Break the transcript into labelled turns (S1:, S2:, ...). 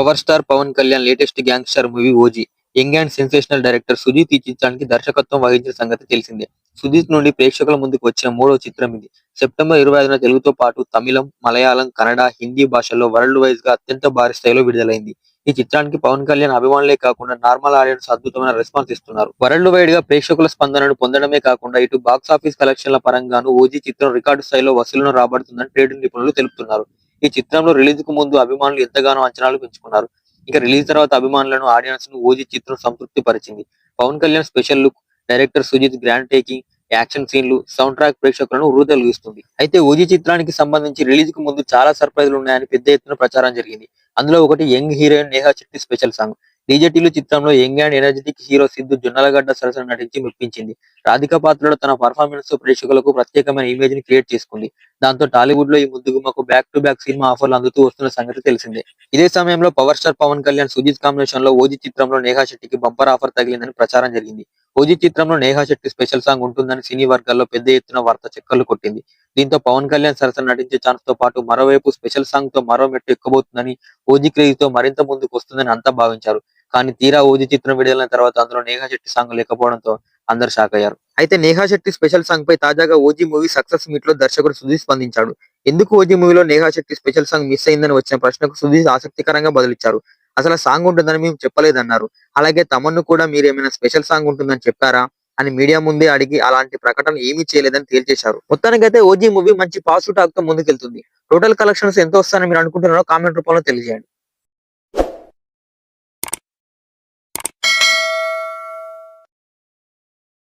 S1: Power star Pawan Kalyan latest gangster movie OG. Young and sensational director Sujeeth ఈ చిత్రానికి దర్శకత్వం వహించిన సంగతి తెలిసిందే. సుజీత్ నుండి ప్రేక్షకుల ముందుకు వచ్చిన మూడో చిత్రం ఇది. సెప్టెంబర్ ఇరవై ఐదున తెలుగుతో పాటు తమిళం మలయాళం కన్నడ హిందీ భాషల్లో వరల్డ్ వైజ్గా అత్యంత భారీ స్థాయిలో విడుదలైంది. ఈ చిత్రానికి పవన్ కళ్యాణ్ అభిమానులే కాకుండా నార్మల్ ఆడియన్స్ అద్భుతమైన రెస్పాన్స్ ఇస్తున్నారు. వరల్డ్ వైడ్గా ప్రేక్షకుల స్పందనను పొందడమే కాకుండా ఇటు బాక్స్ ఆఫీస్ కలెక్షన్ల పరంగాను ఓజీ చిత్రం రికార్డు స్థాయిలో వసూలును రాబడుతుందని ట్రేడ్ నిపుణులు తెలుపుతున్నారు. ఈ చిత్రంలో రిలీజ్కు ముందు అభిమానులు ఎంతగానో అంచనాలు పెంచుకున్నారు. ఇక రిలీజ్ తర్వాత అభిమానులను ఆడియన్స్ను ఓజీ చిత్రం సంతృప్తి పరిచింది. Pawan Kalyan special look director Sujith grand taking action సీన్లు సౌండ్ ట్రాక్ ప్రేక్షకులను వృధలుగిస్తుంది అయితే ఓజీ చిత్రానికి సంబంధించి రిలీజ్కు ముందు చాలా సర్ప్రైజ్లు ఉన్నాయని పెద్ద ఎత్తున ప్రచారం జరిగింది. అందులో ఒకటి young heroine Neha Shetty special song డీజేటీలు చిత్రంలో young and energetic hero Siddhu Jonnalagadda సరసన నటించి మెప్పించింది. రాధిక పాత్రలో తన పర్ఫార్మెన్స్తో ప్రేక్షకులకు ప్రత్యేకమైన ఇమేజ్ని క్రియేట్ చేసుకుంది. దాంతో టాలీవుడ్లో ఈ ముద్దుగుమ్మకు బ్యాక్ టు బ్యాక్ సినిమా ఆఫర్లు అందుతూ వస్తున్న సంగతి తెలిసిందే. ఇదే సమయంలో పవర్ స్టార్ పవన్ కళ్యాణ్ సుజిత్ కాంబినేషన్లో ఓజీ చిత్రంలో నేహా శెట్టికి బంపర్ ఆఫర్ తగిలిందని ప్రచారం జరిగింది. ఓజీ చిత్రంలో నేహా శెట్టి స్పెషల్ సాంగ్ ఉంటుందని సినీ వర్గాల్లో పెద్ద ఎత్తున వార్త చక్కర్లు కొట్టింది. దీంతో పవన్ కళ్యాణ్ సరసన నటించే ఛాన్స్తో పాటు మరోవైపు స్పెషల్ సాంగ్తో మరో మెట్టు ఎక్కబోతుందని ఓజీ క్రేజ్తో మరింత ముందుకు వస్తుందని అంతా భావించారు. కానీ తీరా ఓజీ చిత్రం విడుదలైన తర్వాత అందులో నేహా శెట్టి సాంగ్ లేకపోవడంతో అందరు షాక్ అయ్యారు. అయితే నేహా శెట్టి స్పెషల్ సాంగ్ పై తాజాగా ఓజీ మూవీ సక్సెస్ మీట్లో దర్శకుడు సుధీర్ స్పందించాడు. ఎందుకు ఓజీ మూవీలో Neha Shetty special song miss అయిందని వచ్చిన ప్రశ్నకు సుధీర్ ఆసక్తికరంగా బదులిచ్చారు. అసలు సాంగ్ ఉంటుందని మేము చెప్పలేదన్నారు. అలాగే తమను కూడా మీరు ఏమైనా స్పెషల్ సాంగ్ ఉంటుందని చెప్పారా? అని మీడియా ముందే అడిగి అలాంటి ప్రకటన ఏమీ చేయలేదని తేల్చేశారు. మొత్తానికైతే ఓజీ మూవీ మంచి పాజిటివ్ టాక్తో ముందుకెళ్తుంది. టోటల్ కలెక్షన్స్ ఎంత వస్తాయని మీరు అనుకుంటున్నారో కామెంట్ రూపంలో తెలియజేయండి.